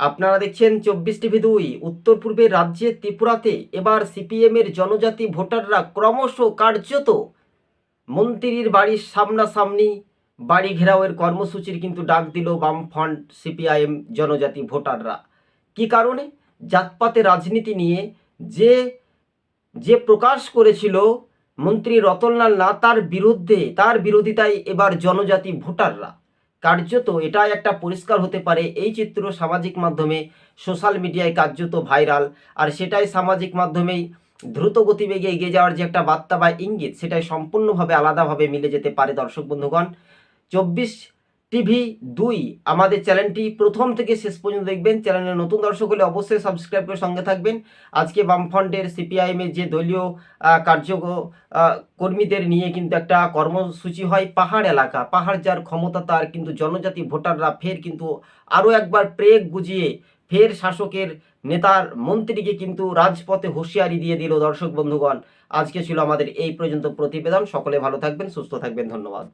আপনারা দেখছেন চব্বিশ টিভি দুই। উত্তর পূর্বের রাজ্যে ত্রিপুরাতে এবার সিপিএমের জনজাতি ভোটাররা ক্রমশ কার্যত। মন্ত্রীর বাড়ির সামনাসামনি বাড়ি ঘেরাওয়ের কর্মসূচির কিন্তু ডাক দিল বামফ্রন্ট সিপিআইএম জনজাতি ভোটাররা। কি কারণে? জাতপাতে রাজনীতি নিয়ে যে যে প্রকাশ করেছিল মন্ত্রী রতনলাল না তার বিরুদ্ধে, তার বিরোধিতায় এবার জনজাতি ভোটাররা। কার্যত এটা একটা পরিষ্কার হতে পারে। এই চিত্র সামাজিক মাধ্যমে, সোশ্যাল মিডিয়ায় কার্যত ভাইরাল। আর সেটাই সামাজিক মাধ্যমেই দ্রুত গতিবেগে এগিয়ে যাওয়ার যে একটা বার্তা বা ইঙ্গিত, সেটাই সম্পূর্ণভাবে আলাদাভাবে মিলে যেতে পারে দর্শক বন্ধুগণ। চব্বিশ টিভি দুই, আমাদের চ্যানেলটি প্রথম থেকে শেষ পর্যন্ত দেখবেন। চ্যানেলে নতুন দর্শক হলে অবশ্যই সাবস্ক্রাইব করে সঙ্গে থাকবেন। আজকে বামফ্রন্টের সিপিআইএমের যে দলীয় কার্য কর্মীদের নিয়ে কিন্তু একটা কর্মসূচি হয় পাহাড় এলাকা। পাহাড় যার ক্ষমতা তার, কিন্তু জনজাতি ভোটাররা ফের কিন্তু আরও একবার প্রেগ গুজিয়ে ফের শাসকের নেতার মন্ত্রীকে কিন্তু রাজপথে হুঁশিয়ারি দিয়ে দিল দর্শক বন্ধুগণ। আজকে ছিল আমাদের এই পর্যন্ত প্রতিবেদন। সকলে ভালো থাকবেন, সুস্থ থাকবেন। ধন্যবাদ।